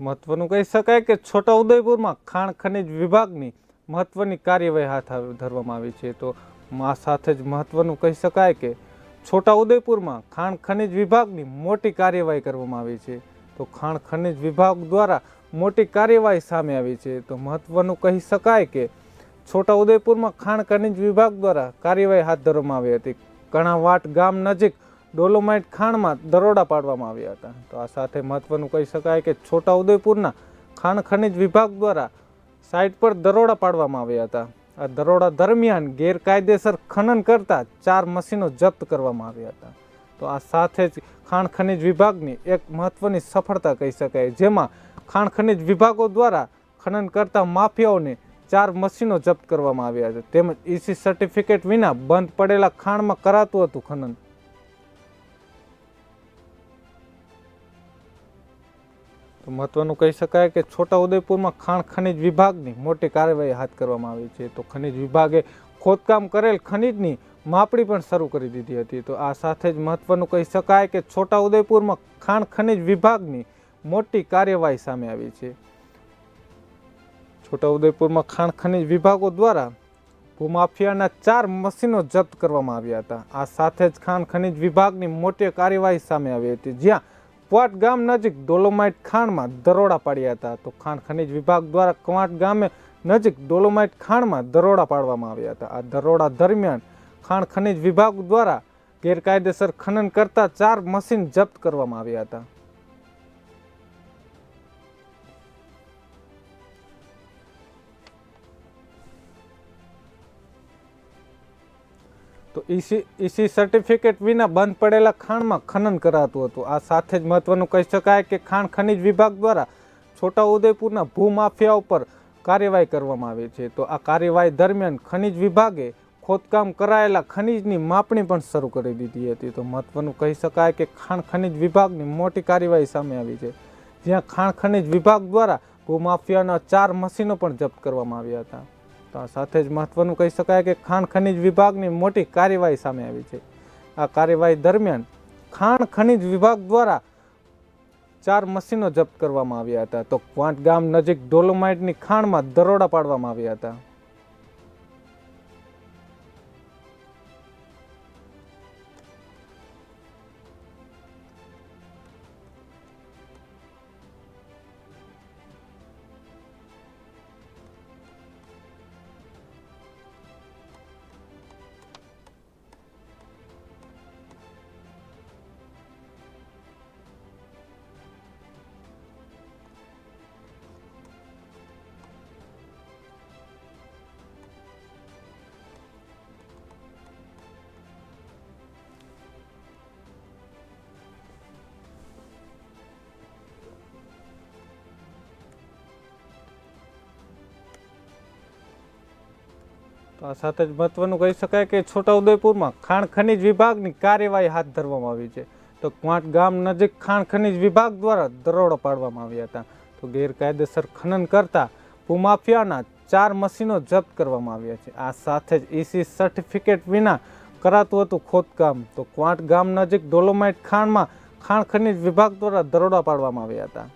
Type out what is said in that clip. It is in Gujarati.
મહત્વનું કહી શકાય કે છોટાઉદેપુરમાં ખાણ ખનિજ વિભાગની મહત્વની કાર્યવાહી હાથ ધરવામાં આવી છે. તો આ સાથે જ મહત્વનું કહી શકાય કે છોટાઉદેપુરમાં ખાણ ખનિજ વિભાગની મોટી કાર્યવાહી કરવામાં આવી છે. તો ખાણ ખનિજ વિભાગ દ્વારા મોટી કાર્યવાહી સામે આવી છે. તો મહત્વનું કહી શકાય કે છોટાઉદેપુરમાં ખાણ ખનિજ વિભાગ દ્વારા કાર્યવાહી હાથ ધરવામાં આવી હતી. કણાવાટ ગામ નજીક ડોલોમાઇટ ખાણમાં દરોડા પાડવામાં આવ્યા હતા. તો આ સાથે મહત્વનું કહી શકાય કે છોટાઉદેપુરના ખાણ ખનિજ વિભાગ દ્વારા સાઇટ પર દરોડા પાડવામાં આવ્યા હતા. આ દરોડા દરમિયાન ગેરકાયદેસર ખનન કરતા ચાર મશીનો જપ્ત કરવામાં આવ્યા હતા. તો આ સાથે જ ખાણ ખનિજ વિભાગની એક મહત્વની સફળતા કહી શકાય, જેમાં ખાણ ખનિજ વિભાગો દ્વારા ખનન કરતા માફિયાઓને ચાર મશીનો જપ્ત કરવામાં આવ્યા છે. તેમજ ઈસી સર્ટિફિકેટ વિના બંધ પડેલા ખાણમાં કરાતું હતું ખનન. તો મહત્વનું કહી શકાય કે છોટાઉદેપુરમાં ખાણ ખનિજ વિભાગની મોટી કાર્યવાહી હાથ કરવામાં આવી છે. તો ખનિજ વિભાગે ખોદકામ કરેલ ખનિજની માપણી પણ શરૂ કરી દીધી હતી. તો આ સાથે જ મહત્વનું કહી શકાય કે છોટાઉદેપુરમાં ખાણ ખનિજ વિભાગની મોટી કાર્યવાહી સામે આવી છે. છોટાઉદેપુરમાં ખાણ ખનિજ વિભાગો દ્વારા ભૂમાફિયાના ચાર મશીનો જપ્ત કરવામાં આવ્યા હતા. આ સાથે જ ખાણ ખનિજ વિભાગની મોટી કાર્યવાહી સામે આવી હતી. જ્યાં ક્વાટ ગામ નજીક ડોલોમાઇટ ખાણમાં દરોડા પાડ્યા હતા. તો ખાણ ખનિજ વિભાગ દ્વારા ક્વાટ ગામે નજીક ડોલોમાઇટ ખાણમાં દરોડા પાડવામાં આવ્યા હતા. આ દરોડા દરમિયાન ખાણ ખનિજ વિભાગ દ્વારા ગેરકાયદેસર ખનન કરતા ચાર મશીન જપ્ત કરવામાં આવ્યા હતા. તો ઈસી ઈસી સર્ટિફિકેટ વિના બંધ પડેલા ખાણમાં ખનન કરાતું હતું. આ સાથે જ મહત્વનું કહી શકાય કે ખાણ ખનિજ વિભાગ દ્વારા છોટાઉદેપુરના ભૂમાફિયા ઉપર કાર્યવાહી કરવામાં આવી છે. તો આ કાર્યવાહી દરમિયાન ખનિજ વિભાગે ખોદકામ કરાયેલા ખનિજની માપણી પણ શરૂ કરી દીધી હતી. તો મહત્વનું કહી શકાય કે ખાણ ખનિજ વિભાગની મોટી કાર્યવાહી સામે આવી છે. જ્યાં ખાણ ખનિજ વિભાગ દ્વારા ભૂમાફિયાના ચાર મશીનો પણ જપ્ત કરવામાં આવ્યા હતા. તો આ સાથે જ મહત્વનું કહી શકાય કે ખાણ ખનિજ વિભાગની મોટી કાર્યવાહી સામે આવી છે. આ કાર્યવાહી દરમિયાન ખાણ ખનિજ વિભાગ દ્વારા ચાર મશીનો જપ્ત કરવામાં આવ્યા હતા. તો ક્વાંટ ગામ નજીક ડોલોમાઇટની ખાણમાં દરોડા પાડવામાં આવ્યા હતા. તો આ સાથે જ મહત્વનું કહી શકાય કે છોટાઉદેપુરમાં ખાણ ખનિજ વિભાગની કાર્યવાહી હાથ ધરવામાં આવી છે. તો ક્વાંટ ગામ નજીક ખાણ ખનિજ વિભાગ દ્વારા દરોડા પાડવામાં આવ્યા હતા. તો ગેરકાયદેસર ખનન કરતા ભૂમાફિયાના ચાર મશીનો જપ્ત કરવામાં આવ્યા છે. આ સાથે જ ઈસી સર્ટિફિકેટ વિના કરાતું હતું ખોદકામ. તો ક્વાંટ ગામ નજીક ડોલોમાઇટ ખાણમાં ખાણ ખનિજ વિભાગ દ્વારા દરોડા પાડવામાં આવ્યા હતા.